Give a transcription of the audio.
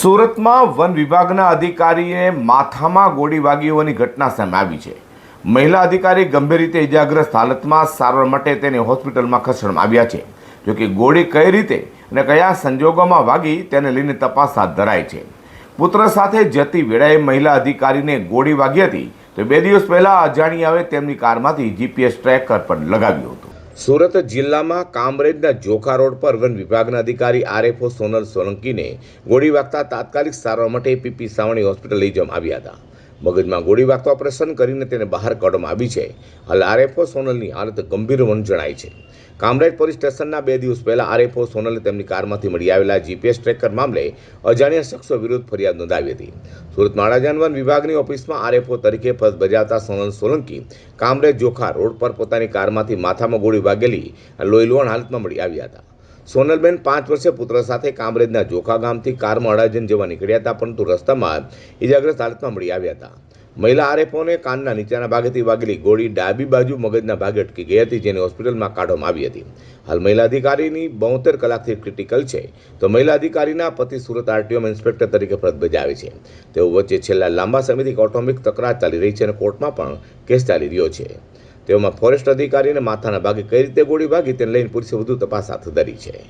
સુરતમાં વન વિભાગના અધિકારીએ માથામાં ગોળી વાગી હોવાની ઘટના સામે આવી છે. મહિલા અધિકારી ગંભીર રીતે ઇજાગ્રસ્ત હાલતમાં સારવાર માટે તેને હોસ્પિટલમાં ખસેડવામાં આવ્યા છે. જોકે ગોળી કઈ રીતે અને કયા સંજોગોમાં વાગી તેને લઈને તપાસ હાથ ધરાઈ છે. પુત્ર સાથે જતી વેળાએ મહિલા અધિકારીને ગોળી વાગી હતી તો બે દિવસ પહેલા આવે તેમની કારમાંથી જીપીએસ ટ્રેકર પણ લગાવ્યું હતું. સુરત જિલ્લામાં કામરેજના જોખા રોડ પર વન વિભાગના અધિકારી આરએફઓ સોનલ સોલંકીને ગોળી વાગતા તાત્કાલિક સારવાર માટે પીપી સાવણી હોસ્પિટલ લઈ જવામાં આવ્યા હતા. મગજમાં ગોળી વાગતા ઓપરેશન કરીને તેને બહાર કાઢવામાં આવી છે. હાલ આરએફઓ સોનલની હાલત ગંભીર હોવાનું જણાય છે. કામરેજ પોલીસ સ્ટેશનના બે દિવસ પહેલા આરએફઓ સોનલે તેમની કારમાંથી મળી આવેલા જીપીએસ ટ્રેકર મામલે અજાણ્યા શખ્સો વિરુદ્ધ ફરિયાદ નોંધાવી હતી. સુરત માળાજાનવન વિભાગની ઓફિસમાં આરએફઓ તરીકે ફરજ બજાવતા સોનલ સોલંકી કામરેજ જોખા રોડ પર પોતાની કારમાંથી માથામાં ગોળી વાગેલી લોહીલુહાણ હાલતમાં મળી આવ્યા હતા. સોનલબેન પાંચ વર્ષે પુત્ર સાથે કામરેજના જોખા ગામથી કારમાં અડાજન જેવા નીકળ્યા હતા, પરંતુ રસ્તામાં ઇજાગ્રસ્ત હાલતમાં મળી આવ્યા હતા. મહિલા આરએફઓને કાનના નીચેના ભાગેથી વાગેલી ગોળી ડાબી બાજુ મગજના ભાગે અટકી ગઈ હતી, જેને હોસ્પિટલમાં કાઢવામાં આવી હતી. હાલ મહિલા અધિકારીની બોતેર કલાકથી ક્રિટિકલ છે. તો મહિલા અધિકારીના પતિ સુરત આરટીઓમાં ઇન્સ્પેક્ટર તરીકે ફરજ બજાવે છે. તેઓ વચ્ચે છેલ્લા લાંબા સમયથી કૌટુંબિક તકરાર ચાલી રહી છે અને કોર્ટમાં પણ કેસ ચાલી રહ્યો છે. તેઓમાં ફોરેસ્ટ અધિકારીને માથાના ભાગે કઈ રીતે ગોળી વાગી તેને લઈને પોલીસે વધુ તપાસ હાથ ધરી છે.